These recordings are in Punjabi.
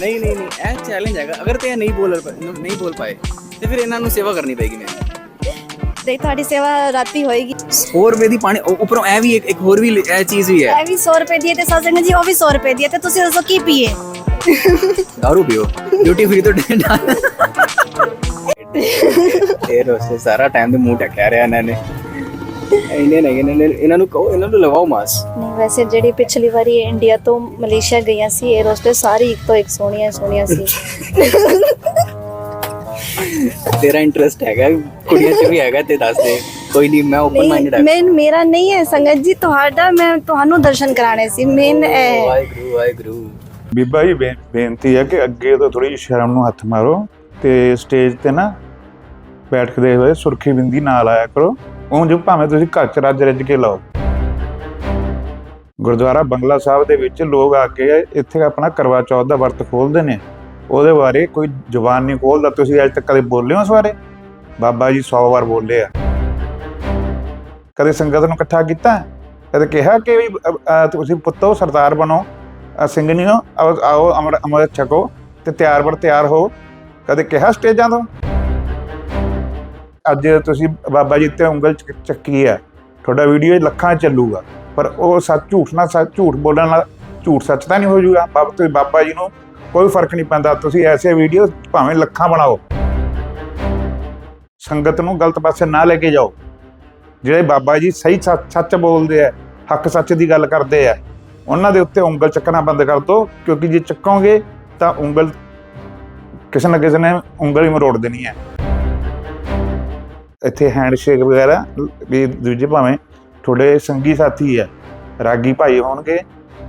ਨਹੀਂ ਨਹੀਂ ਨਹੀਂ ਇਹ ਚੈਲੰਜ ਹੈਗਾ। ਅਗਰ ਤੇ ਇਹ ਨਹੀਂ ਬੋਲ ਨਹੀਂ ਬੋਲ ਪਾਏ ਤੇ ਫਿਰ ਇਹਨਾਂ ਨੂੰ ਸੇਵਾ ਕਰਨੀ ਪੈਗੀ ਮੈਨੂੰ ਤੇ ਤੁਹਾਡੀ ਸੇਵਾ ਰਾਤੀ ਹੋਏਗੀ। 100 ਰੁਪਏ ਦੀ ਪਾਣੀ ਉੱਪਰੋਂ ਇਹ ਵੀ ਇੱਕ ਹੋਰ ਵੀ ਇਹ ਚੀਜ਼ ਵੀ ਹੈ। ਇਹ ਵੀ 100 ਰੁਪਏ ਦੀ ਤੇ ਸਾਜਣ ਜੀ ਉਹ ਵੀ 100 ਰੁਪਏ ਦੀ ਤੇ ਤੁਸੀਂ ਦੱਸੋ ਕੀ ਪੀਏ? दारू ਪੀਓ। ਡਿਊਟੀ ਫ੍ਰੀ ਤੋਂ ਡਾਂ ਇਹ ਰੋਸੇ ਸਾਰਾ ਟਾਈਮ ਦੇ ਮੂੰਹ ਟੱਕਿਆ ਰਿਹਾ ਨੇ। ਇਹਨੇ ਨਹੀਂ ਇਹਨਾਂ ਨੇ ਇਹਨਾਂ ਨੂੰ ਕਹੋ ਇਹਨਾਂ ਨੂੰ ਲਵਾਓ ਮਾਸ ਨਹੀਂ ਵੈਸੇ ਜਿਹੜੀ ਪਿਛਲੀ ਵਾਰੀ ਇੰਡੀਆ ਤੋਂ ਮਲੇਸ਼ੀਆ ਗਈਆਂ ਸੀ 에ਅਰ ਹੋਸਟਸ ਸਾਰੀ ਇੱਕ ਤੋਂ ਇੱਕ ਸੋਹਣੀਆਂ ਸੋਹਣੀਆਂ ਸੀ। ਤੇਰਾ ਇੰਟਰਸਟ ਹੈਗਾ ਕੁੜੀਆਂ 'ਚ ਵੀ ਹੈਗਾ ਤੇ ਦੱਸ ਦੇ। ਕੋਈ ਨਹੀਂ ਮੈਂ ਓਪਨ ਮਾਈਂਡਡ ਨਹੀਂ ਮੈਂ ਮੇਰਾ ਨਹੀਂ ਹੈ ਸੰਗਤ ਜੀ ਤੁਹਾਡਾ ਮੈਂ ਤੁਹਾਨੂੰ ਦਰਸ਼ਨ ਕਰਾਣੇ ਸੀ ਮੇਨ ਵਾਹਿਗੁਰੂ ਵਾਹਿਗੁਰੂ ਬੀਬਾ ਜੀ ਬੇ- ਬੇਨਤੀ ਹੈ ਕਿ ਅੱਗੇ ਤੋਂ ਥੋੜੀ ਸ਼ਰਮ ਨੂੰ ਹੱਥ ਮਾਰੋ ਤੇ ਸਟੇਜ ਤੇ ਨਾ ਬੈਠਦੇ ਹੋਏ ਸੁਰਖੀ ਬਿੰਦੀ ਨਾਲ ਆਇਆ ਕਰੋ। ਉਹ ਭਾਵੇਂ ਤੁਸੀਂ ਘਰ ਚ ਰੱਜ ਰੱਜ ਕੇ ਲਾਓ। ਗੁਰਦੁਆਰਾ ਬੰਗਲਾ ਸਾਹਿਬ ਦੇ ਵਿੱਚ ਲੋਕ ਆ ਕੇ ਇੱਥੇ ਆਪਣਾ ਕਰਵਾ ਚੌਥ ਦਾ ਵਰਤ ਖੋਲਦੇ ਨੇ। ਉਹਦੇ ਬਾਰੇ ਕੋਈ ਜ਼ੁਬਾਨ ਨਹੀਂ ਖੋਲਦਾ ਤੁਸੀਂ ਅੱਜ ਤੱਕ ਕਦੇ ਬੋਲੇ ਹੋ ਇਸ ਬਾਰੇ? ਬਾਬਾ ਜੀ 100 ਵਾਰ ਬੋਲੇ ਆ। ਕਦੇ ਸੰਗਤ ਨੂੰ ਇਕੱਠਾ ਕੀਤਾ? ਕਦੇ ਕਿਹਾ ਕਿ ਵੀ ਤੁਸੀਂ ਪੁੱਤੋ ਸਰਦਾਰ ਬਣੋ ਅ, ਸਿੰਘਣੀਓ ਆਓ ਆਓ ਅਮਰ ਅਮਰ ਛਕੋ ਤੇ ਤਿਆਰ ਬਰ ਤਿਆਰ ਹੋ। ਕਦੇ ਕਿਹਾ ਸਟੇਜਾਂ ਤੋਂ? ਅੱਜ ਤੁਸੀਂ ਬਾਬਾ ਜੀ ਤੇ ਉਂਗਲ ਚੱਕ- ਚੱਕੀ ਹੈ ਤੁਹਾਡਾ ਵੀਡੀਓ ਲੱਖਾਂ ਚੱਲੂਗਾ। ਪਰ ਉਹ ਸੱਚ ਝੂਠ ਨਾਲ ਸੱਚ, ਝੂਠ ਬੋਲਣ ਨਾਲ ਝੂਠ ਸੱਚ ਤਾਂ ਨਹੀਂ ਹੋ ਜਾਊਗਾ ਬਾਬਾ ਤੁਸੀਂ ਬਾਬਾ ਜੀ ਨੂੰ ਕੋਈ ਫ਼ਰਕ ਨਹੀਂ ਪੈਂਦਾ। ਤੁਸੀਂ ਐਸੇ ਵੀਡੀਓ ਭਾਵੇਂ ਲੱਖਾਂ ਬਣਾਓ। ਸੰਗਤ ਨੂੰ ਗਲਤ ਪਾਸੇ ਨਾ ਲੈ ਕੇ ਜਾਓ। ਜਿਹੜੇ ਬਾਬਾ ਜੀ ਸਹੀ ਸੱਚ ਸੱਚ ਬੋਲਦੇ ਆ, ਹੱਕ ਸੱਚ ਦੀ ਗੱਲ ਕਰਦੇ ਆ, ਉਹਨਾਂ ਦੇ ਉੱਤੇ ਉਂਗਲ ਚੱਕਣਾ ਬੰਦ ਕਰ ਦਿਓ ਕਿਉਂਕਿ ਜੇ ਚੱਕੋਗੇ ਤਾਂ ਉਂਗਲ ਕਿਸੇ ਨਾ ਕਿਸੇ ਨੇ ਉਂਗਲ ਹੀ ਮਰੋੜ ਦੇਣੀ ਹੈ। ਇੱਥੇ ਹੈਂਡਸ਼ੇਕ ਵਗੈਰਾ ਵੀ ਦੂਜੇ ਭਾਵੇਂ ਤੁਹਾਡੇ ਸੰਗੀ ਸਾਥੀ ਹੈ ਰਾਗੀ ਭਾਈ ਹੋਣਗੇ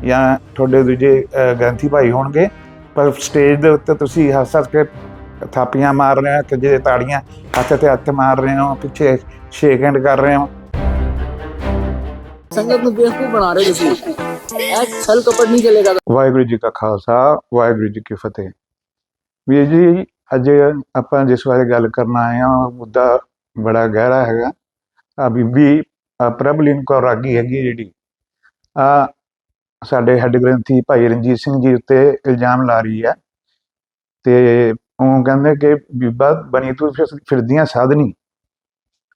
ਜਾਂ ਤੁਹਾਡੇ ਦੂਜੇ ਗ੍ਰੰਥੀ ਭਾਈ ਹੋਣਗੇ ਪਰ ਸਟੇਜ ਦੇ ਉੱਤੇ ਤੁਸੀਂ ਹੱਸ ਹੱਸ ਕੇ ਥਾਪੀਆਂ ਮਾਰ ਰਹੇ ਹੋ ਕਿ ਜੇ ਤਾੜੀਆਂ ਹੱਥ ਤੇ ਹੱਥ ਮਾਰ ਰਹੇ ਹੋ ਪਿੱਛੇ ਸ਼ੇਕ ਹੈਂਡ ਕਰ ਰਹੇ ਹੋ। ਸੰਗਤ ਨੂੰ ਬੇਵਕੂਫ ਬਣਾ ਰਹੇ ਤੁਸੀਂ। ਇਹ ਛਲ ਕਪਟ ਨਹੀਂ ਚੱਲੇਗਾ। ਵਾਹਿਗੁਰੂ ਜੀ ਕਾ ਖਾਲਸਾ ਵਾਹਿਗੁਰੂ ਜੀ ਕੀ ਫਤਿਹ। ਵੀਰ ਜੀ ਅੱਜ ਆਪਾਂ ਜਿਸ ਬਾਰੇ ਗੱਲ ਕਰਨ ਆਏ ਹਾਂ ਮੁੱਦਾ ਬੜਾ ਗਹਿਰਾ ਹੈਗਾ। ਆ ਬੀਬੀ ਆਹ ਪ੍ਰਭਲੀਨ ਕੌਰ ਰਾਗੀ ਹੈਗੀ ਜਿਹੜੀ। ਆ ਸਾਡੇ ਹੈੱਡ ਗ੍ਰੰਥੀ ਭਾਈ ਰਣਜੀਤ ਸਿੰਘ ਜੀ ਉੱਤੇ ਇਲਜ਼ਾਮ ਲਾ ਰਹੀ ਹੈ। ਤੇ ਉਹ ਕਹਿੰਦੇ ਕਿ ਬੀਬਾ ਬਣੀ ਤੂੰ ਫਿਰ- ਫਿਰਦੀਆਂ ਸਾਧਨੀ।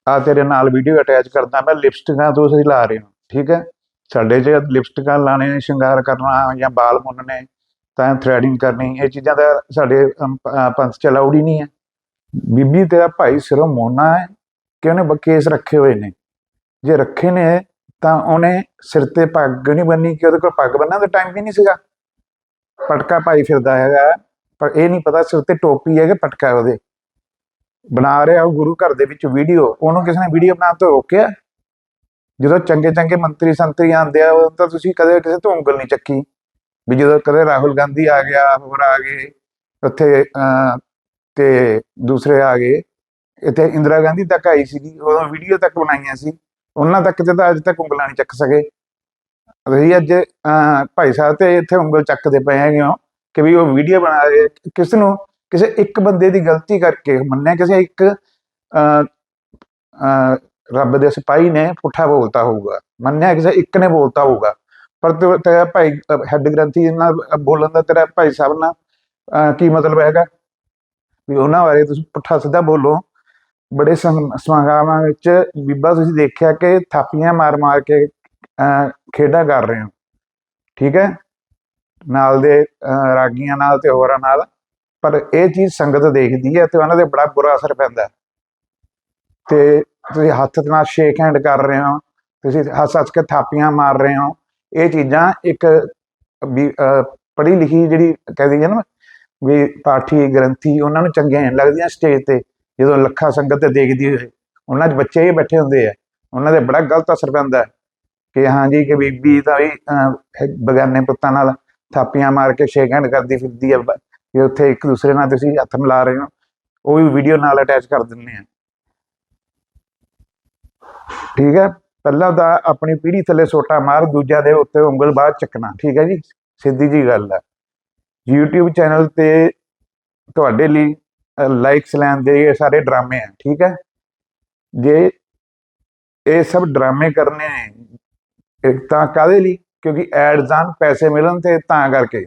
ਆ ਤੇਰੇ ਨਾਲ ਵੀਡੀਓ ਅਟੈਚ ਕਰਦਾ ਮੈਂ ਲਿਪਸਟਿਕਾਂ ਤੁਸੀਂ ਲਾ ਰਹੇ ਹੋ, ਠੀਕ ਹੈ? ਸਾਡੇ ਜੇ ਲਿਪਸਟਿਕਾਂ ਲਾਣੇ, ਸ਼ਿੰਗਾਰ ਕਰਨਾ ਜਾਂ ਬਾਲ ਮੁੰਨਣੇ, ਤਾਂ ਥ੍ਰੈਡਿੰਗ ਕਰਨੀ, ਇਹ ਚੀਜ਼ਾਂ ਦਾ ਸਾਡੇ ਪੰਥ ਚ ਅਲਾਉਡ ਹੀ ਨਹੀਂ ਹੈ। ਬੀਬੀ ਤੇਰਾ ਭਾਈ ਸਿਰੋਂ ਮੋਨਾ ਹੈ ਕਿ ਉਹਨੇ ਕੇਸ ਰੱਖੇ ਹੋਏ ਨੇ। ਜੇ ਰੱਖੇ ਨੇ ਤਾਂ ਉਹਨੇ ਸਿਰ ਤੇ ਪੱਗ ਨਹੀਂ ਬੰਨੀ ਕਿ ਉਹਦੇ ਕੋਲ ਪੱਗ ਬੰਨਣ ਦਾ ਟਾਈਮ ਵੀ ਨਹੀਂ ਸੀਗਾ। ਪਟਕਾ ਪਾਈ ਫਿਰਦਾ ਹੈਗਾ ਪਰ ਇਹ ਨਹੀਂ ਪਤਾ ਸਿਰ ਤੇ ਟੋਪੀ ਹੈ ਕਿ ਪਟਕਾ ਉਹਦੇ। ਬਣਾ ਰਿਹਾ ਉਹ ਗੁਰੂ ਘਰ ਦੇ ਵਿੱਚ ਵੀਡੀਓ ਉਹਨੂੰ ਕਿਸੇ ਨੇ ਵੀਡੀਓ ਬਣਾਉਣ ਤੋਂ ਰੋਕਿਆ? ਜਦੋਂ ਚੰਗੇ ਚੰਗੇ ਮੰਤਰੀ ਸੰਤਰੀ ਆਉਂਦੇ ਆ ਉਹ ਤਾਂ ਤੁਸੀਂ ਕਦੇ ਕਿਸੇ ਤੋਂ ਉਂਗਲ ਨਹੀਂ ਚੱਕੀ। ਵੀ ਜਦੋਂ ਕਦੇ ਰਾਹੁਲ ਗਾਂਧੀ ਆ ਗਿਆ ਹੋਰ ਆ ਗਏ ਉੱਥੇ ਅਹ, ਤੇ ਦੂਸਰੇ ਆ ਗਏ। ਇੱਥੇ ਇੰਦਰਾ ਗਾਂਧੀ ਤੱਕ ਆਈ ਸੀਗੀ ਉਦੋਂ ਵੀਡੀਓ ਤੱਕ ਬਣਾਈਆਂ ਸੀ। ਉਹਨਾਂ ਤੱਕ ਤੇ ਤਾਂ ਅੱਜ ਤੱਕ ਉਂਗਲਾਂ ਨਹੀਂ ਚੱਕ ਸਕੇ। ਅਸੀਂ ਅੱਜ ਅਹ, ਭਾਈ ਸਾਹਿਬ ਤੇ ਇੱਥੇ ਉਂਗਲ ਚੱਕਦੇ ਪਏ ਹੈਗੇ ਹੋ ਕਿ ਵੀ ਉਹ ਵੀਡੀਓ ਬਣਾ ਰਹੇ ਕਿਸ ਨੂੰ ਕਿਸੇ ਇੱਕ ਬੰਦੇ ਦੀ ਗਲਤੀ ਕਰਕੇ ਮੰਨਿਆ ਕਿਸੇ ਇੱਕ ਅਹ, ਅਹ, ਰੱਬ ਦੇ ਸਿਪਾਹੀ ਨੇ ਪੁੱਠਾ ਬੋਲਤਾ ਹੋਊਗਾ। ਮੰਨਿਆ ਕਿਸੇ ਇੱਕ ਨੇ ਬੋਲਤਾ ਹੋਊਗਾ। ਪਰ ਤੇਰਾ ਭਾਈ ਹੈੱਡ ਗ੍ਰੰਥੀ ਨਾਲ ਬੋਲਣ ਦਾ ਤੇਰਾ ਭਾਈ ਸਾਹਿਬ ਨਾਲ ਕੀ ਮਤਲਬ ਹੈਗਾ? ਵੀ ਉਹਨਾਂ ਬਾਰੇ ਤੁਸੀਂ ਪੁੱਠਾ ਸਿੱਧਾ ਬੋਲੋ। ਬੜੇ ਸਮ- ਸਮਾਗਮਾਂ ਵਿੱਚ ਬੀਬਾ ਤੁਸੀਂ ਦੇਖਿਆ ਕਿ ਥਾਪੀਆਂ ਮਾਰ ਮਾਰ ਕੇ ਅਹ, ਖੇਡਾਂ ਕਰ ਰਹੇ ਹੋ। ਠੀਕ ਹੈ? ਨਾਲ ਦੇ ਰਾਗੀਆਂ ਨਾਲ ਤੇ ਹੋਰਾਂ ਨਾਲ। ਪਰ ਇਹ ਚੀਜ਼ ਸੰਗਤ ਦੇਖਦੀ ਹੈ ਤੇ ਉਹਨਾਂ ਦੇ ਬੜਾ ਬੁਰਾ ਅਸਰ ਪੈਂਦਾ। ਤੇ ਤੁਸੀਂ ਹੱਥ ਨਾਲ ਸ਼ੇਕ ਹੈਂਡ ਕਰ ਰਹੇ ਹੋ। ਤੁਸੀਂ ਹੱਸ ਹੱਸ ਕੇ ਥਾਪੀਆਂ ਮਾਰ ਰਹੇ ਹੋ। ਇਹ ਚੀਜ਼ਾਂ ਇੱਕ ਵੀ ਪੜ੍ਹੀ ਲਿਖੀ ਜਿਹੜੀ ਕਹਿੰਦੀ ਹੈ ਨਾ ਵੀ ਪਾਠੀ ਗ੍ਰੰਥੀ ਉਹਨਾਂ ਨੂੰ ਚੰਗੀਆਂ ਲੱਗਦੀਆਂ ਸਟੇਜ ਤੇ ਜਦੋਂ ਲੱਖਾਂ ਸੰਗਤ ਤੇ ਦੇਖਦੀ ਹੋਏ। ਉਹਨਾਂ 'ਚ ਬੱਚੇ ਹੀ ਬੈਠੇ ਹੁੰਦੇ ਆ। ਉਹਨਾਂ ਦੇ ਬੜਾ ਗਲਤ ਅਸਰ ਪੈਂਦਾ ਕਿ ਹਾਂ ਜੀ ਕਿ ਬੀਬੀ ਤਾਂ ਵੀ ਅਹ, ਬਗਾਨੇ ਪੁੱਤਾਂ ਨਾਲ ਥਾਪੀਆਂ ਮਾਰ ਕੇ ਸ਼ੇਕ ਹੈਂਡ ਕਰਦੀ ਫਿਰਦੀ ਹੈ ਬ- ਕਿ ਉੱਥੇ ਇੱਕ ਦੂਸਰੇ ਨਾਲ ਤੁਸੀਂ ਹੱਥ ਮਿਲਾ ਰਹੇ ਹੋ। ਉਹ ਵੀ ਵੀਡੀਓ ਨਾਲ ਅਟੈਚ ਕਰ ਦਿੰਦੇ ਆ। ਠੀਕ ਹੈ? ਪਹਿਲਾਂ ਤਾਂ ਆਪਣੀ ਪੀੜੀ ਥੱਲੇ ਸੋਟਾ ਮਾਰ ਦੂਜਾ ਦੇ ਉੱਤੇ ਉਂਗਲ ਬਾਅਦ ਚੱਕਣਾ। ਠੀਕ ਹੈ ਜੀ? ਸਿੱਧੀ ਜੀ ਗੱਲ ਹੈ। YouTube ਚੈਨਲ ਤੇ ਤੁਹਾਡੇ ਲਈ ਲਾਈਕਸ ਲੈਣ ਦੇ ਇਹ ਸਾਰੇ ਡਰਾਮੇ ਆ, ਠੀਕ ਹੈ? ਜੇ ਇਹ ਸਭ ਡਰਾਮੇ ਕਰਨੇ ਨੇ ਇੱਕ ਤਾਂ ਕਾਦੇ ਲਈ? ਕਿਉਂਕਿ ਐਡਸ ਆਨ ਪੈਸੇ ਮਿਲਣ ਤੇ ਤਾਂ ਕਰਕੇ।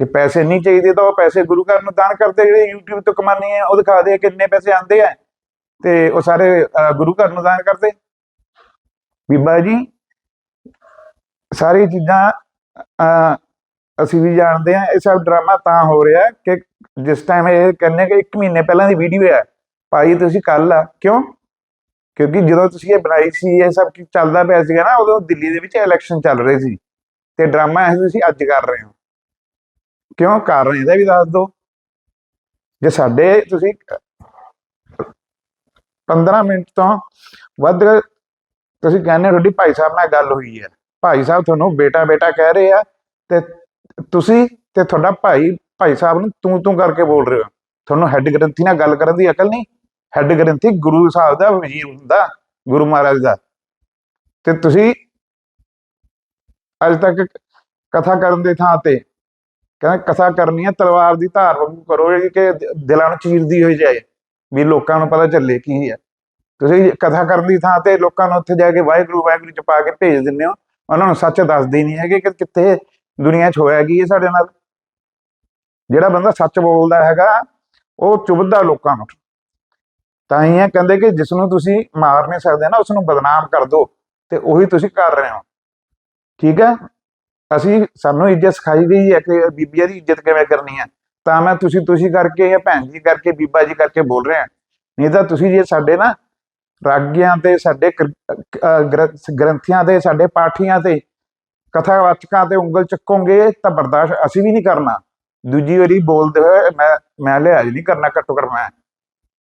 ਜੇ ਪੈਸੇ ਨਹੀਂ ਚਾਹੀਦੇ ਤਾਂ ਉਹ ਪੈਸੇ ਗੁਰੂ ਘਰ ਨੂੰ ਦਾਨ ਕਰਦੇ ਜਿਹੜੇ YouTube ਤੋਂ ਕਮਾਉਂਦੇ ਆ, ਉਹ ਦਿਖਾ ਦੇ ਕਿੰਨੇ ਪੈਸੇ ਆਉਂਦੇ ਆ। ਤੇ ਉਹ ਸਾਰੇ ਗੁਰੂ ਘਰ ਨੂੰ ਦਾਨ ਕਰਦੇ। ਬੀਬਾ ਜੀ, ਸਾਰੀ ਚੀਜ਼ਾਂ ਅਸੀਂ ਵੀ ਜਾਣਦੇ ਹਾਂ, ਇਹ ਸਭ ਡਰਾਮਾ ਤਾਂ ਹੋ ਰਿਹਾ ਕਿ ਜਿਸ ਟਾਈਮ ਇਹ ਕਹਿੰਦੇ ਕਿ 1 ਮਹੀਨੇ ਪਹਿਲਾਂ ਦੀ ਵੀਡੀਓ ਹੈ। ਭਾਈ, ਤੁਸੀਂ ਕੱਲ ਆ, ਕਿਉਂ? ਕਿਉਂਕਿ ਜਦੋਂ ਤੁਸੀਂ ਇਹ ਬਣਾਈ ਸੀ, ਇਹ ਸਭ ਚੱਲਦਾ ਪਿਆ ਸੀਗਾ ਨਾ, ਉਦੋਂ ਦਿੱਲੀ ਦੇ ਵਿੱਚ ਇਲੈਕਸ਼ਨ ਚੱਲ ਰਹੇ ਸੀ ਤੇ ਡਰਾਮਾ ਇਹ ਤੁਸੀਂ ਅੱਜ ਕਰ ਰਹੇ ਹੋ। ਕਿਉਂ? ਕਰ ਰਹੇ ਇਹਦਾ ਵੀ ਦੱਸ ਦਿਓ। ਜੇ ਸਾਡੇ ਤੁਸੀਂ 15 ਮਿੰਟ ਤੋਂ ਵੱਧ ਤੁਸੀਂ ਕਹਿੰਦੇ ਹੋ, ਤੁਹਾਡੀ ਭਾਈ ਸਾਹਿਬ ਨਾਲ ਗੱਲ ਹੋਈ ਹੈ। ਭਾਈ ਸਾਹਿਬ ਤੁਹਾਨੂੰ ਬੇਟਾ ਬੇਟਾ ਕਹਿ ਰਹੇ ਆ ਤੇ ਤੁਸੀਂ ਤੇ ਤੁਹਾਡਾ ਭਾਈ ਭਾਈ ਸਾਹਿਬ ਨੂੰ ਤੂੰ ਤੂੰ ਕਰਕੇ ਬੋਲ ਰਹੇ ਹੋ। ਤੁਹਾਨੂੰ ਹੈੱਡ ਗ੍ਰੰਥੀ ਨਾਲ ਗੱਲ ਕਰਨ ਦੀ ਅਕਲ ਨਹੀਂ। ਹੈੱਡ ਗ੍ਰੰਥੀ ਗੁਰੂ ਸਾਹਿਬ ਦਾ ਵਜ਼ੀਰ ਹੁੰਦਾ, ਗੁਰੂ ਮਹਾਰਾਜ ਦਾ। ਤੇ ਤੁਸੀਂ ਅੱਜ ਤੱਕ ਕਥਾ ਕਰਨ ਦੇ ਥਾਂ ਤੇ ਕਹਿੰਦਾ ਕਥਾ ਕਰਨੀ ਹੈ, ਤਲਵਾਰ ਦੀ ਧਾਰ ਵਾਂਗੂ ਕਰੋ ਜਿਹੜੀ ਕਿ ਦਿਲਾਂ ਨੂੰ ਚੀਰਦੀ ਹੋਈ ਜਾਏ, ਵੀ ਲੋਕਾਂ ਨੂੰ ਪਤਾ ਚੱਲੇ ਕੀ ਹੈ। ਤੁਸੀਂ ਕਥਾ ਕਰਨ ਦੀ ਥਾਂ ਤੇ ਲੋਕਾਂ ਨੂੰ ਉੱਥੇ ਜਾ ਕੇ ਵਾਹਿਗੁਰੂ ਵਾਹਿਗੁਰੂ ਚ ਪਾ ਕੇ ਭੇਜ ਦਿੰਦੇ ਹੋ। ਉਹਨਾਂ ਨੂੰ ਸੱਚ ਦੱਸਦੇ ਹੀ ਨਹੀਂ ਹੈਗੇ ਕਿ ਕਿੱਥੇ ਦੁਨੀਆ 'ਚ ਹੋਇਆ ਕੀ ਹੈ ਸਾਡੇ ਨਾਲ? ਜਿਹੜਾ ਬੰਦਾ ਸੱਚ ਬੋਲਦਾ ਹੈਗਾ, ਉਹ ਚੁਭਦਾ ਲੋਕਾਂ ਨੂੰ। ਤਾਂ ਹੀ ਇਹ ਕਹਿੰਦੇ ਕਿ ਜਿਸ ਨੂੰ ਤੁਸੀਂ ਮਾਰ ਨਹੀਂ ਸਕਦੇ ਨਾ ਉਸ ਨੂੰ ਬਦਨਾਮ ਕਰ ਦਿਓ ਤੇ ਉਹੀ ਤੁਸੀਂ ਕਰ ਰਹੇ ਹੋ। ਠੀਕ ਹੈ? ਅਸੀਂ, ਸਾਨੂੰ ਇੱਜ਼ਤ ਸਿਖਾਈ ਗਈ ਹੈ ਕਿ ਬੀਬੀਆਂ ਦੀ ਇੱਜ਼ਤ ਕਿਵੇਂ ਕਰਨੀ ਹੈ। ਤਾਂ ਮੈਂ ਤੁਸੀਂ ਤੁਸੀਂ ਕਰਕੇ ਜਾਂ ਭੈਣ ਜੀ ਕਰਕੇ, ਬੀਬਾ ਜੀ ਕਰਕੇ ਬੋਲ ਰਿਹਾ। ਨਹੀਂ ਤਾਂ ਤੁਸੀਂ ਜੇ ਸਾਡੇ ਨਾ ਰਾਗਿਆਂ ਤੇ, ਸਾਡੇ ਗ੍ਰੰਥੀਆਂ ਤੇ, ਸਾਡੇ ਪਾਠੀਆਂ ਤੇ ਕਥਾਵਾਚਕਾਂ ਤੇ ਉਂਗਲ ਚੱਕੋਗੇ ਤਾਂ ਬਰਦਾਸ਼ਤ ਅਸੀਂ ਵੀ ਨਹੀਂ ਕਰਨਾ। ਦੂਜੀ ਵਾਰੀ ਬੋਲਦੇ ਹੋਏ ਮੈਂ ਮੈਂ ਲਿਹਾਜ਼ ਨਹੀਂ ਕਰਨਾ ਘੱਟੋ ਘੱਟ ਮੈਂ।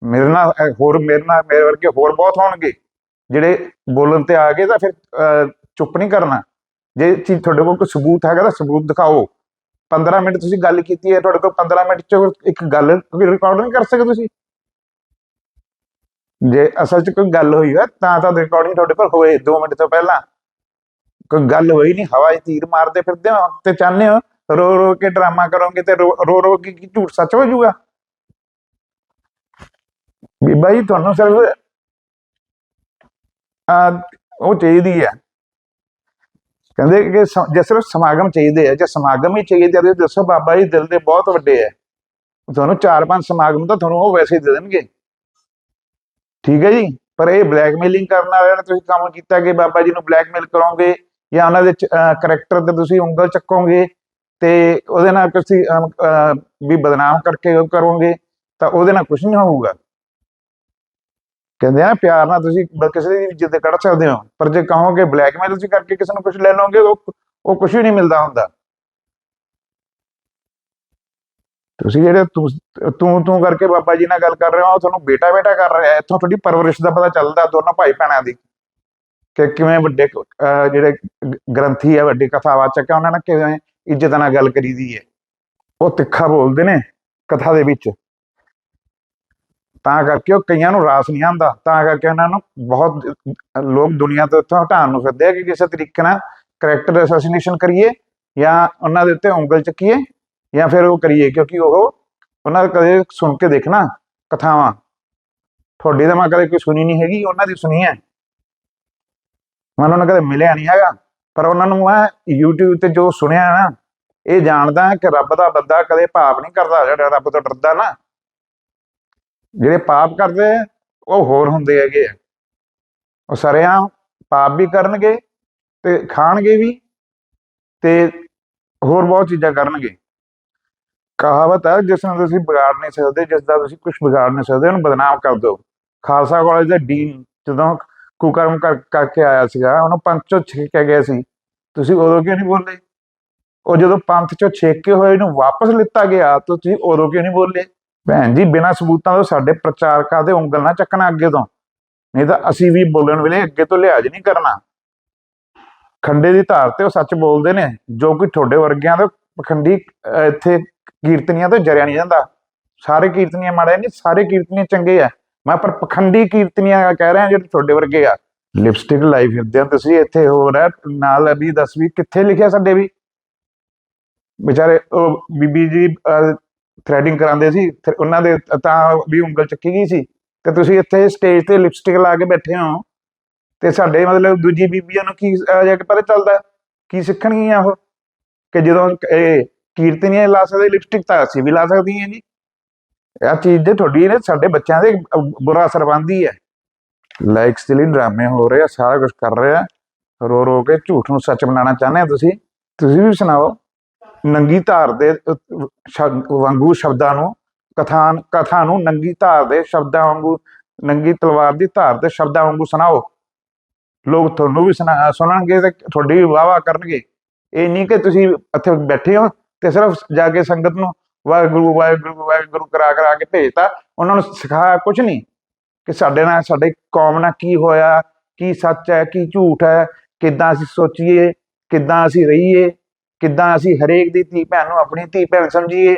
ਮੇਰੇ ਨਾਲ ਹੋਰ ਮੇਰੇ ਨਾਲ ਮੇਰੇ ਵਰਗੇ ਹੋਰ ਬਹੁਤ ਹੋਣਗੇ। ਜਿਹੜੇ ਬੋਲਣ ਤੇ ਆ ਗਏ ਤਾਂ ਫਿਰ ਅਹ, ਚੁੱਪ ਨਹੀਂ ਕਰਨਾ। ਜੇ ਚੀਜ਼ ਤੁਹਾਡੇ ਕੋਲ ਕੋਈ ਸਬੂਤ ਹੈਗਾ ਤਾਂ ਸਬੂਤ ਦਿਖਾਓ। 15 ਮਿੰਟ ਤੁਸੀਂ ਗੱਲ ਕੀਤੀ ਹੈ ਤੁਹਾਡੇ ਕੋਲ 15 ਮਿੰਟ ਚ ਇੱਕ ਗੱਲ ਰਿਕਾਰਡ ਨਹੀਂ ਕਰ ਸਕਦੇ ਤੁਸੀਂ। ਜੇ ਅਸਲ ਚ ਕੋਈ ਗੱਲ ਹੋਈ ਹੈ ਤਾਂ ਤਾਂ ਰਿਕਾਰਡਿੰਗ ਤੁਹਾਡੇ ਕੋਲ ਹੋਏ 2 ਮਿੰਟ ਤੋਂ ਪਹਿਲਾਂ। ਕੋਈ ਗੱਲ ਹੋਈ ਨਹੀਂ ਹਵਾ 'ਚ ਤੀਰ ਮਾਰਦੇ ਫਿਰਦੇ ਹੋ ਤੇ ਚਾਹੁੰਦੇ ਹੋ? ਰੋ ਰੋ ਕੇ ਡਰਾਮਾ ਕਰੋਗੇ ਤੇ ਰੋ ਰੋ ਰੋ ਕੇ ਕੀ ਝੂਠ ਸੱਚ ਹੋ ਜਾਊਗਾ? ਬੀਬਾ ਜੀ, ਤੁਹਾਨੂੰ ਸਿਰਫ ਆ, ਉਹ ਚਾਹੀਦੀ ਹੈ ਕਹਿੰਦੇ ਕਿ ਜੇ ਸਿਰਫ ਸਮਾਗਮ ਚਾਹੀਦੇ ਆ, ਜੇ ਸਮਾਗਮ ਹੀ ਚਾਹੀਦੇ ਆ ਤੇ ਦੱਸੋ ਬਾਬਾ ਜੀ, ਦਿਲ ਦੇ ਬਹੁਤ ਵੱਡੇ ਆ। ਤੁਹਾਨੂੰ ਚਾਰ ਪੰਜ ਸਮਾਗਮ ਤਾਂ ਤੁਹਾਨੂੰ ਉਹ ਵੈਸੇ ਹੀ ਦੇ ਦੇਣਗੇ। ਠੀਕ ਹੈ ਜੀ? ਪਰ ਇਹ ਬਲੈਕਮੇਲਿੰਗ ਕਰਨ ਵਾਲਿਆਂ ਨੇ ਤੁਸੀਂ ਕੰਮ ਕੀਤਾ ਕਿ ਬਾਬਾ ਜੀ ਨੂੰ ਬਲੈਕਮੇਲ ਕਰੋਗੇ ਜਾਂ ਉਹਨਾਂ ਦੇ ਕਰੈਕਟਰ ਤੇ ਤੁਸੀਂ ਉਂਗਲ ਚੱਕੋਗੇ ਤੇ ਉਹਦੇ ਨਾਲ ਤੁਸੀਂ ਵੀ ਬਦਨਾਮ ਕਰਕੇ ਉਹ ਕਰੋਗੇ, ਤਾਂ ਉਹਦੇ ਨਾਲ ਕੁਝ ਨਹੀਂ ਹੋਊਗਾ। ਕਹਿੰਦੇ ਆ ਪਿਆਰ ਨਾਲ ਤੁਸੀਂ ਕਿਸੇ ਦੀ ਜਿੱਦ ਕੱਢ ਸਕਦੇ ਹੋ, ਪਰ ਜੇ ਕਹੋਗੇ ਬਲੈਕਮੇਲ ਤੁਸੀਂ ਕਰਕੇ ਕਿਸੇ ਨੂੰ ਕੁਝ ਲੈ ਲਓਗੇ, ਉਹ ਉਹ ਕੁਝ ਵੀ ਨਹੀਂ ਮਿਲਦਾ ਹੁੰਦਾ। ਤੁਸੀਂ ਜਿਹੜੇ ਤੂੰ ਤੂੰ ਤੂੰ ਕਰਕੇ ਬਾਬਾ ਜੀ ਨਾਲ ਗੱਲ ਕਰ ਰਹੇ ਹੋ, ਉਹ ਤੁਹਾਨੂੰ ਬੇਟਾ ਬੇਟਾ ਕਰ ਰਿਹਾ, ਇੱਥੋਂ ਤੁਹਾਡੀ ਪਰਵਰਿਸ਼ ਦਾ ਪਤਾ ਚੱਲਦਾ, ਦੋਨੋਂ ਭਾਈ ਭੈਣਾਂ ਦੀ। ਕਿ ਕਿਵੇਂ ਵੱਡੇ ਅਹ, ਜਿਹੜੇ ਗ੍ਰੰਥੀ ਆ ਵੱਡੇ ਕਥਾਵਾਚਕ ਆ ਉਹਨਾਂ ਨਾਲ ਕਿਵੇਂ ਇੱਜ਼ਤ ਨਾਲ ਗੱਲ ਕਰੀਦੀ ਹੈ ਉਹ ਤਿੱਖਾ ਬੋਲਦੇ ਨੇ ਕਥਾ ਦੇ ਵਿੱਚ। ਤਾਂ ਕਰਕੇ ਉਹ ਕਈਆਂ ਨੂੰ ਰਾਸ ਨਹੀਂ ਆਉਂਦਾ। ਤਾਂ ਕਰਕੇ ਉਹਨਾਂ ਨੂੰ ਬਹੁਤ ਲੋਕ ਦੁਨੀਆ ਤੋਂ ਇੱਥੋਂ ਹਟਾਉਣ ਨੂੰ ਫਿਰਦੇ ਆ ਕਿ ਕਿਸੇ ਤਰੀਕੇ ਨਾਲ ਕਰੈਕਟਰ ਅਸੈਸੀਨੇਸ਼ਨ ਕਰੀਏ ਜਾਂ ਉਹਨਾਂ ਦੇ ਉੱਤੇ ਉਂਗਲ ਚੱਕੀਏ ਜਾਂ ਫਿਰ ਉਹ ਕਰੀਏ ਕਿਉਂਕਿ ਉਹ ਉਹਨਾਂ ਦਾ ਕਦੇ ਸੁਣ ਕੇ ਦੇਖਣਾ ਕਥਾਵਾਂ। ਤੁਹਾਡੀ ਤਾਂ ਮੈਂ ਕਦੇ ਕੋਈ ਸੁਣੀ ਨਹੀਂ ਹੈਗੀ ਉਹਨਾਂ ਦੀ ਸੁਣੀ ਹੈ। ਮੈਂ ਉਹਨਾਂ ਨੂੰ ਕਦੇ ਮਿਲਿਆ ਨਹੀਂ ਹੈਗਾ, ਪਰ ਉਹਨਾਂ ਨੂੰ ਮੈਂ YouTube ਤੇ ਜੋ ਸੁਣਿਆ ਨਾ, ਇਹ ਜਾਣਦਾ ਕਿ ਰੱਬ ਦਾ ਬੰਦਾ ਕਦੇ ਪਾਪ ਨਹੀਂ ਕਰਦਾ, ਜਿਹੜਾ ਰੱਬ ਤੋਂ ਡਰਦਾ ਨਾ। ਜਿਹੜੇ ਪਾਪ ਕਰਦੇ, ਉਹ ਹੋਰ ਹੁੰਦੇ ਹੈਗੇ ਆ। ਉਹ ਸਰਿਆਂ ਪਾਪ ਵੀ ਕਰਨਗੇ ਤੇ ਖਾਣਗੇ ਵੀ ਤੇ ਹੋਰ ਬਹੁਤ ਚੀਜ਼ਾਂ ਕਰਨਗੇ। ਕਹਾਵਤ ਹੈ, ਜਿਸ ਨੂੰ ਤੁਸੀਂ ਵਿਗਾੜ ਨਹੀਂ ਸਕਦੇ, ਜਿਸ ਦਾ ਤੁਸੀਂ ਕੁਝ ਵਿਗਾੜ ਨਹੀਂ ਸਕਦੇ, ਉਹਨੂੰ ਬਦਨਾਮ ਕਰ ਦਿਓ। ਖਾਲਸਾ ਕਾਲਜ ਦਾ ਡੀਨ ਜਦੋਂ ਕੁਕਰਮ ਕਰ- ਕਰਕੇ ਆਇਆ ਸੀਗਾ, ਉਹਨੂੰ ਪੰਥ ਚੋਂ ਛੇਕਿਆ ਗਿਆ ਸੀ। ਤੁਸੀਂ ਉਦੋਂ ਕਿਉਂ ਨਹੀਂ ਬੋਲੇ? ਉਹ ਜਦੋਂ ਪੰਥ ਚੋਂ ਛੇਕੇ ਹੋਏ ਨੂੰ ਵਾਪਸ ਲਿੱਤਾ ਗਿਆ, ਤਾਂ ਤੁਸੀਂ ਉਦੋਂ ਕਿਉਂ ਨਹੀਂ ਬੋਲੇ? ਭੈਣ ਜੀ, ਬਿਨਾਂ ਸਬੂਤਾਂ ਤੋਂ ਸਾਡੇ ਪ੍ਰਚਾਰਕਾਂ ਦੇ ਉਂਗਲ ਨਾ ਚੱਕਣਾ ਅੱਗੇ ਤੋਂ? ਨਹੀਂ ਤਾਂ ਅਸੀਂ ਵੀ ਬੋਲਣ ਵੇਲੇ ਅੱਗੇ ਤੋਂ ਲਿਹਾਜ਼ ਨਹੀਂ ਕਰਨਾ। ਖੰਡੇ ਦੀ ਧਾਰ ਤੇ ਉਹ ਸੱਚ ਬੋਲਦੇ ਨੇ, ਜੋ ਕਿ ਤੁਹਾਡੇ ਵਰਗਿਆਂ ਦੇ ਪਖੰਡੀ ਇੱਥੇ ਕੀਰਤਨੀਆਂ ਤੋਂ ਜਰਿਆ ਨਹੀਂ ਜਾਂਦਾ। ਸਾਰੇ ਕੀਰਤਨੀਆਂ ਮਾੜੇ ਨਹੀਂ, ਸਾਰੇ ਕੀਰਤਨੀਆਂ ਚੰਗੇ ਆ। ਮੈਂ ਪਰ ਪਖੰਡੀ ਕੀਰਤਨੀਆਂ ਕਹਿ ਰਿਹਾ ਜਿਹੜੇ ਤੁਹਾਡੇ ਵਰਗੇ ਆ। ਲਿਪਸਟਿਕ ਲਾਈ ਫਿਰਦੇ ਆ ਤੁਸੀਂ ਇੱਥੇ ਹੋਰ ਹੈ ਨਾਲ ਅਭੀ ਦਸਵੀਂ ਕਿੱਥੇ ਲਿਖਿਆ ਸਾਡੇ ਵੀ? ਵਿਚਾਰੇ ਉਹ ਬੀਬੀ ਜੀ ਥ੍ਰੈਡਿੰਗ ਕਰਾਉਂਦੇ ਸੀ ਉਹਨਾਂ ਦੇ ਤਾਂ ਵੀ ਉਂਗਲ ਚੱਕੀ ਗਈ ਸੀ। ਤੇ ਤੁਸੀਂ ਇੱਥੇ ਸਟੇਜ ਤੇ ਲਿਪਸਟਿਕ ਲਾ ਕੇ ਬੈਠੇ ਹੋ। ਤੇ ਸਾਡੇ ਮਤਲਬ ਦੂਜੀ ਬੀਬੀਆਂ ਨੂੰ ਕੀ ਅਹ, ਜਾ ਪਤਾ ਚੱਲਦਾ ਕੀ ਸਿੱਖਣਗੀਆਂ ਉਹ? ਕਿ ਜਦੋਂ ਇਹ ਕੀਰਤਨੀਆਂ ਲਾ ਸਕਦੇ ਲਿਪਸਟਿਕ ਤਾਂ ਅਸੀਂ ਵੀ ਲਾ ਸਕਦੀਆਂ ਜੀ। ਇਹ ਚੀਜ਼ ਦੇ ਤੁਹਾਡੀ ਨੇ, ਸਾਡੇ ਬੱਚਿਆਂ ਦੇ ਬੁਰਾ ਅਸਰ ਪਾਉਂਦੀ ਹੈ। ਲਾਈਕਸ ਦੇ ਲਈ ਡਰਾਮੇ ਹੋ ਰਹੇ ਆ, ਸਾਰਾ ਕੁਝ ਕਰ ਰਹੇ ਆ। ਰੋ ਰੋ ਕੇ ਝੂਠ ਨੂੰ ਸੱਚ ਬਣਾਉਣਾ ਚਾਹੁੰਦੇ ਆ ਤੁਸੀਂ। ਤੁਸੀਂ ਵੀ ਸੁਣਾਓ, ਨੰਗੀ ਧਾਰ ਦੇ ਵਾਂਗੂ ਸ਼ਬਦਾਂ ਨੂੰ ਕਥਾਨ ਕਥਾ ਨੂੰ ਨੰਗੀ ਧਾਰ ਦੇ ਸ਼ਬਦਾਂ ਵਾਂਗੂ, ਨੰਗੀ ਤਲਵਾਰ ਦੀ ਧਾਰ ਦੇ ਸ਼ਬਦਾਂ ਵਾਂਗੂ ਸੁਣਾਓ। ਲੋਕ ਤੁਹਾਨੂੰ ਵੀ ਸੁਣਾ, ਸੁਣਨਗੇ ਤੇ ਤੁਹਾਡੀ ਵੀ ਵਾਹ ਵਾਹ ਕਰਨਗੇ। ਇਹ ਨਹੀਂ ਕਿ ਤੁਸੀਂ ਇੱਥੇ ਬੈਠੇ ਹੋ ਤੇ ਸਿਰਫ ਜਾ ਕੇ ਸੰਗਤ ਨੂੰ ਵਾਹਿਗੁਰੂ ਵਾਹਿਗੁਰੂ ਵਾਹਿਗੁਰੂ ਕਰਾ ਕਰਾ ਕੇ ਭੇਜਤਾ। ਉਹਨਾਂ ਨੂੰ ਸਿਖਾਇਆ ਕੁਝ ਨਹੀਂ ਕਿ ਸਾਡੇ ਨਾਲ, ਸਾਡੇ ਕੌਮ ਨਾਲ ਕੀ ਹੋਇਆ, ਕੀ ਸੱਚ ਹੈ, ਕੀ ਝੂਠ ਹੈ, ਕਿੱਦਾਂ ਅਸੀਂ ਸੋਚੀਏ, ਕਿੱਦਾਂ ਅਸੀਂ ਰਹੀਏ, ਕਿੱਦਾਂ ਅਸੀਂ ਹਰੇਕ ਦੀ ਧੀ ਭੈਣ ਨੂੰ ਆਪਣੀ ਧੀ ਭੈਣ ਸਮਝੀਏ।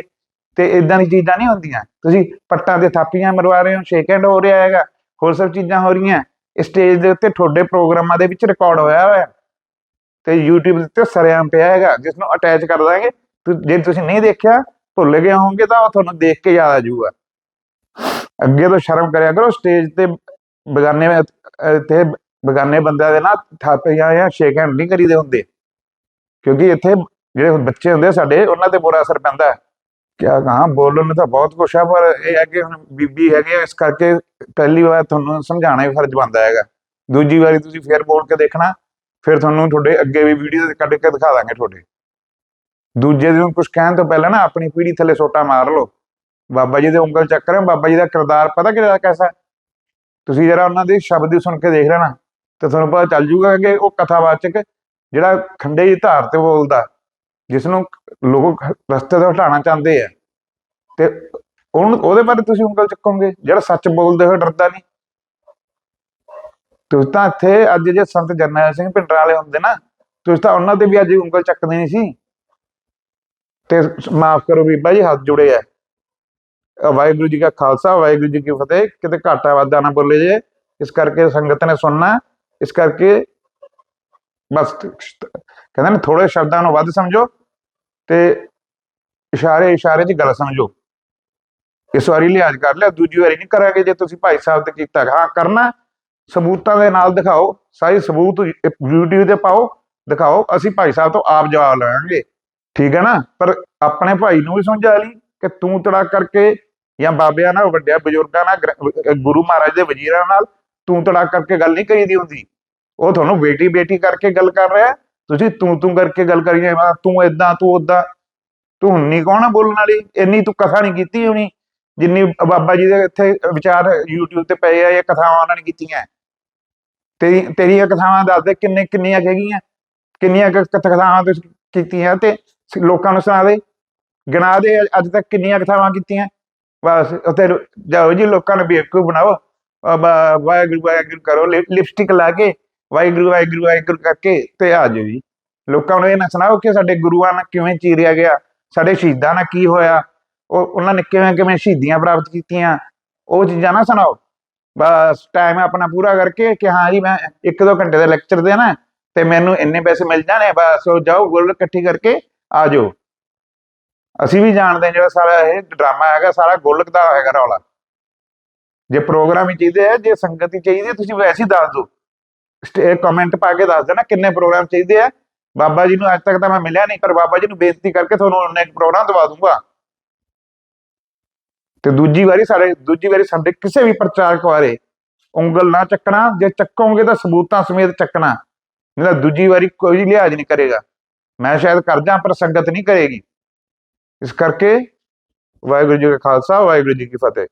ਤੇ ਇਦਾਂ ਦੀ ਚੀਜ਼ਾਂ ਨਹੀਂ ਹੁੰਦੀਆਂ। ਤੁਸੀਂ ਪੱਟਾਂ 'ਤੇ ਥਾਪੀਆਂ ਮਰਵਾ ਰਹੇ ਹੋ ਸ਼ੇਕ ਹੈਂਡ ਹੋ ਰਿਹਾ ਹੈਗਾ, ਹੋਰ ਸਭ ਚੀਜ਼ਾਂ ਹੋ ਰਹੀਆਂ। ਸਟੇਜ ਦੇ ਉੱਤੇ ਤੁਹਾਡੇ ਪ੍ਰੋਗਰਾਮਾਂ ਦੇ ਵਿੱਚ ਰਿਕਾਰਡ ਹੋਇਆ ਹੋਇਆ। ਤੇ YouTube ਦੇ ਉੱਤੇ ਸਰੇਆਮ ਪਿਆ ਹੈਗਾ, ਜਿਸ ਨੂੰ ਅਟੈਚ ਕਰ ਦਾਂਗੇ। ਤੁ- ਜੇ ਤੁਸੀਂ ਨਹੀਂ ਦੇਖਿਆ ਭੁੱਲ ਗਏ ਹੋਵੋਗੇ ਤਾਂ ਉਹ ਤੁਹਾਨੂੰ ਦੇਖ ਕੇ ਯਾਦ ਆ ਜਾਊਗਾ। ਅੱਗੇ ਤੋਂ ਸ਼ਰਮ ਕਰਿਆ ਕਰੋ ਸਟੇਜ ਤੇ ਬਗਾਨੇ ਅਹ, ਤੇ ਬਗਾਨੇ ਬੰਦਿਆਂ ਦੇ ਨਾਲ ਥਾਪੀਆਂ ਜਾਂ ਸ਼ੇਕ ਹੈਂਡ ਨਹੀਂ ਕਰੀਦੇ ਹੁੰਦੇ। ਕਿਉਂਕਿ ਇੱਥੇ ਜਿਹੜੇ ਬੱਚੇ ਹੁੰਦੇ ਸਾਡੇ ਉਹਨਾਂ ਤੇ ਬੁਰਾ ਅਸਰ ਪੈਂਦਾ। ਹੈ ਕਿਆ ਕਹਾਂ ਬੋਲਣ ਨੂੰ ਤਾਂ ਬਹੁਤ ਕੁਛ ਆ ਪਰ ਇਹ ਹੈ ਕਿ ਹੁਣ ਬੀਬੀ ਹੈਗੇ ਆ, ਇਸ ਕਰਕੇ ਪਹਿਲੀ ਵਾਰ ਤੁਹਾਨੂੰ ਸਮਝਾਉਣਾ ਹੀ ਫਰਜ਼ ਬਣਦਾ ਹੈਗਾ। ਦੂਜੀ ਵਾਰੀ ਤੁਸੀਂ ਫੇਰ ਬੋਲ ਕੇ ਦੇਖਣਾ ਫਿਰ ਤੁਹਾਨੂੰ ਤੁਹਾਡੇ ਅੱਗੇ ਵੀ ਵੀਡੀਓ ਕੱਢ ਕੇ ਦਿਖਾ ਦਾਂਗੇ ਤੁਹਾਡੇ। ਦੂਜੇ ਨੂੰ ਕੁਝ ਕਹਿਣ ਤੋਂ ਪਹਿਲਾਂ ਨਾ ਆਪਣੀ ਪੀੜੀ ਥੱਲੇ ਸੋਟਾ ਮਾਰ ਲਓ। ਬਾਬਾ ਜੀ ਦੇ ਉਂਗਲ ਚੱਕ ਰਹੇ ਹੋ, ਬਾਬਾ ਜੀ ਦਾ ਕਿਰਦਾਰ ਪਤਾ ਕਿਹੜਾ ਕੈਸਾ? ਤੁਸੀਂ ਜਰਾ ਉਹਨਾਂ ਦੇ ਸ਼ਬਦ ਹੀ ਸੁਣ ਕੇ ਦੇਖ ਲੈਣਾ। ਤੇ ਤੁਹਾਨੂੰ ਪਤਾ ਚੱਲ ਜੂਗਾ ਕਿ ਉਹ ਕਥਾਵਾਚਕ ਜਿਹੜਾ ਖੰਡੇ ਦੀ ਧਾਰ ਤੇ ਬੋਲਦਾ ਜਿਸ ਨੂੰ ਲੋਕ ਰਸਤੇ ਤੋਂ ਹਟਾਉਣਾ ਚਾਹੁੰਦੇ ਆ। ਤੇ ਉਹਨੂੰ ਉਹਦੇ ਬਾਰੇ ਤੁਸੀਂ ਉਂਗਲ ਚੱਕੋਗੇ ਜਿਹੜਾ ਸੱਚ ਬੋਲਦੇ ਹੋਏ ਡਰਦਾ ਨਹੀਂ। ਤੁਸੀਂ ਤਾਂ ਇੱਥੇ ਅੱਜ ਜੇ ਸੰਤ ਜਰਨੈਲ ਸਿੰਘ ਪਿੰਡਰਾਂ ਵਾਲੇ ਹੁੰਦੇ ਨਾ ਤੁਸੀਂ ਤਾਂ ਉਹਨਾਂ ਤੇ ਵੀ ਅੱਜ ਉਂਗਲ ਚੱਕਦੇ ਨਹੀਂ ਸੀ। ਤੇ ਮਾਫ ਕਰੋ ਬੀਬਾ ਜੀ, ਹੱਥ ਜੁੜੇ ਆ। ਵਾਹਿਗੁਰੂ ਜੀ ਕਾ ਖਾਲਸਾ, ਵਾਹਿਗੁਰੂ ਜੀ ਕੀ ਫਤਿਹ। ਕਿਤੇ ਘਾਟਾ ਵਾਧਾ ਨਾ ਬੋਲੇ ਜੇ। ਇਸ ਕਰਕੇ ਸੰਗਤ ਨੇ ਸੁਣਨਾ। ਇਸ ਕਰਕੇ ਬਸ ਕਹਿੰਦੇ ਨੇ ਥੋੜੇ ਸ਼ਬਦਾਂ ਨੂੰ ਵੱਧ ਸਮਝੋ ਤੇ ਇਸ਼ਾਰੇ ਇਸ਼ਾਰੇ 'ਚ ਗੱਲ ਸਮਝੋ। ਇਸ ਵਾਰੀ ਲਿਹਾਜ਼ ਕਰ ਲਿਆ, ਦੂਜੀ ਵਾਰੀ ਨਹੀਂ ਕਰਾਂਗੇ ਜੇ ਤੁਸੀਂ ਭਾਈ ਸਾਹਿਬ ਤੇ ਕੀਤਾ। ਹਾਂ, ਕਰਨਾ। ਸਬੂਤਾਂ ਦੇ ਨਾਲ ਦਿਖਾਓ। ਸਾਰੇ ਸਬੂਤ YouTube ਤੇ ਪਾਓ, ਦਿਖਾਓ। ਅਸੀਂ ਭਾਈ ਸਾਹਿਬ ਤੋਂ ਆਪ ਜਵਾਬ ਲਵਾਂਗੇ। ਠੀਕ ਹੈ ਨਾ? ਪਰ ਆਪਣੇ ਭਾਈ ਨੂੰ ਵੀ ਸਮਝਾ ਲਈ ਕਿ ਤੂੰ ਤੜਾ ਕਰਕੇ ਜਾਂ ਬਾਬਿਆਂ ਨਾਲ, ਵੱਡਿਆਂ ਬਜ਼ੁਰਗਾਂ ਨਾਲ, ਗੁਰੂ ਮਹਾਰਾਜ ਦੇ ਵਜ਼ੀਰਾਂ ਨਾਲ ਤੂੰ ਤੜਾ ਕਰਕੇ ਗੱਲ ਨਹੀਂ ਕਰੀਦੀ ਹੁੰਦੀ। ਉਹ ਤੁਹਾਨੂੰ ਬੇਟੀ ਬੇਟੀ ਕਰਕੇ ਗੱਲ ਕਰ ਰਿਹਾ। ਤੁਸੀਂ ਤੂੰ ਤੂੰ ਕਰਕੇ ਗੱਲ ਕਰੀ ਜਾਏ ਤੂੰ ਇਦਾਂ ਤੂੰ ਉਦਾਂ ਤੂੰ ਹੁੰਨੀ ਕੌਣ ਆ ਬੋਲਣ ਵਾਲੀ? ਇੰਨੀ ਤੂੰ ਕਥਾ ਨਹੀਂ ਕੀਤੀ ਹੋਣੀ। ਜਿੰਨੀ ਬਾਬਾ ਜੀ ਦੇ ਇੱਥੇ ਵਿਚਾਰ YouTube ਤੇ ਪਏ ਆ, ਇਹ ਕਥਾਵਾਂ ਉਹਨਾਂ ਨੇ ਕੀਤੀਆਂ। ਤੇਰੀ, ਤੇਰੀਆਂ ਕਥਾਵਾਂ ਦੱਸ ਦੇ ਕਿੰਨੇ, ਕਿੰਨੀਆਂ ਹੈਗੀਆਂ? ਕਿੰਨੀਆਂ ਕਥਾਵਾਂ ਤੁਸੀਂ ਕੀਤੀਆਂ ਤੇ ਲੋਕਾਂ ਨੂੰ ਸੁਣਾ ਦੇ। ਗਿਣਾ ਦੇ ਅੱਜ- ਤੱਕ ਕਿੰਨੀਆਂ ਕਥਾਵਾਂ ਕੀਤੀਆਂ। ਬਸ, ਉੱਥੇ ਜਾਓ ਜੀ, ਲੋਕਾਂ ਨੂੰ ਬੇਵਕੂਫ ਬਣਾਓ। ਵਾਹਿਗੁਰੂ ਵਾਹਿਗੁਰੂ ਕਰੋ ਲਿਪਸਟਿਕ ਲਾ ਕੇ ਵਾਹਿਗੁਰੂ ਵਾਹਿਗੁਰੂ ਵਾਹਿਗੁਰੂ ਕਰਕੇ ਤੇ ਆ ਜਾਓ ਜੀ। ਲੋਕਾਂ ਨੂੰ ਇਹ ਨਾ ਸੁਣਾਓ ਕਿ ਸਾਡੇ ਗੁਰੂਆਂ ਨਾਲ ਕਿਵੇਂ ਚੀਰਿਆ ਗਿਆ, ਸਾਡੇ ਸ਼ਹੀਦਾਂ ਨਾਲ ਕੀ ਹੋਇਆ। ਉਹ, ਉਹਨਾਂ ਨੇ ਕਿਵੇਂ ਕਿਵੇਂ ਸ਼ਹੀਦੀਆਂ ਪ੍ਰਾਪਤ ਕੀਤੀਆਂ, ਉਹ ਚੀਜ਼ਾਂ ਨਾ ਸੁਣਾਓ। ਬਸ ਟਾਈਮ ਆਪਣਾ ਪੂਰਾ ਕਰਕੇ ਕਿ ਹਾਂ ਜੀ, ਮੈਂ ਇੱਕ ਦੋ ਘੰਟੇ ਦਾ ਲੈਕਚਰ ਦੇਣਾ ਤੇ ਮੈਨੂੰ ਇੰਨੇ ਪੈਸੇ ਮਿਲ ਜਾਣੇ, ਬਸ ਉਹ ਜਾਓ, ਗੋਲ ਇਕੱਠੀ ਕਰਕੇ ਆ ਜਾਓ। ਅਸੀਂ ਵੀ ਜਾਣਦੇ ਹਾਂ ਜਿਹੜਾ ਸਾਰਾ ਇਹ ਡਰਾਮਾ ਹੈਗਾ, ਸਾਰਾ ਗੋਲਕ ਦਾ ਹੈਗਾ ਰੌਲਾ। ਜੇ ਪ੍ਰੋਗਰਾਮ ਹੀ ਚਾਹੀਦੇ ਹੈ ਜੇ ਸੰਗਤ ਚਾਹੀਦੀ ਹੈ ਤੁਸੀਂ ਵੈਸੇ ਹੀ ਦੱਸ ਦਿਓ। ਕਮੈਂਟ ਪਾ ਕੇ ਦੱਸ ਦੇਣਾ ਕਿੰਨੇ ਪ੍ਰੋਗਰਾਮ ਚਾਹੀਦੇ ਆ। ਬਾਬਾ ਜੀ ਨੂੰ ਅੱਜ ਤੱਕ ਤਾਂ ਮੈਂ ਮਿਲਿਆ ਨਹੀਂ, ਪਰ ਬਾਬਾ ਜੀ ਨੂੰ ਬੇਨਤੀ ਕਰਕੇ ਤੁਹਾਨੂੰ ਉਹਨੇ ਇੱਕ ਪ੍ਰੋਗਰਾਮ ਦਵਾ ਦੂੰਗਾ। ਤੇ ਦੂਜੀ ਵਾਰੀ ਸਾਡੇ, ਦੂਜੀ ਵਾਰੀ ਸਾਡੇ ਕਿਸੇ ਵੀ ਪ੍ਰਚਾਰਕ ਬਾਰੇ ਉਂਗਲ ਨਾ ਚੱਕਣਾ। ਜੇ ਚੱਕੋਗੇ ਤਾਂ ਸਬੂਤਾਂ ਸਮੇਤ ਚੱਕਣਾ। ਨਹੀਂ ਤਾਂ ਦੂਜੀ ਵਾਰੀ ਕੋਈ ਲਿਹਾਜ਼ ਨਹੀਂ ਕਰੇਗਾ। ਮੈਂ ਸ਼ਾਇਦ ਕਰ ਜਾਂ ਪਰ ਸੰਗਤ ਨਹੀਂ ਕਰੇਗੀ। ਇਸ ਕਰਕੇ ਵਾਹਿਗੁਰੂ ਜੀ ਕਾ ਖਾਲਸਾ, ਵਾਹਿਗੁਰੂ ਜੀ ਕੀ ਫਤਿਹ।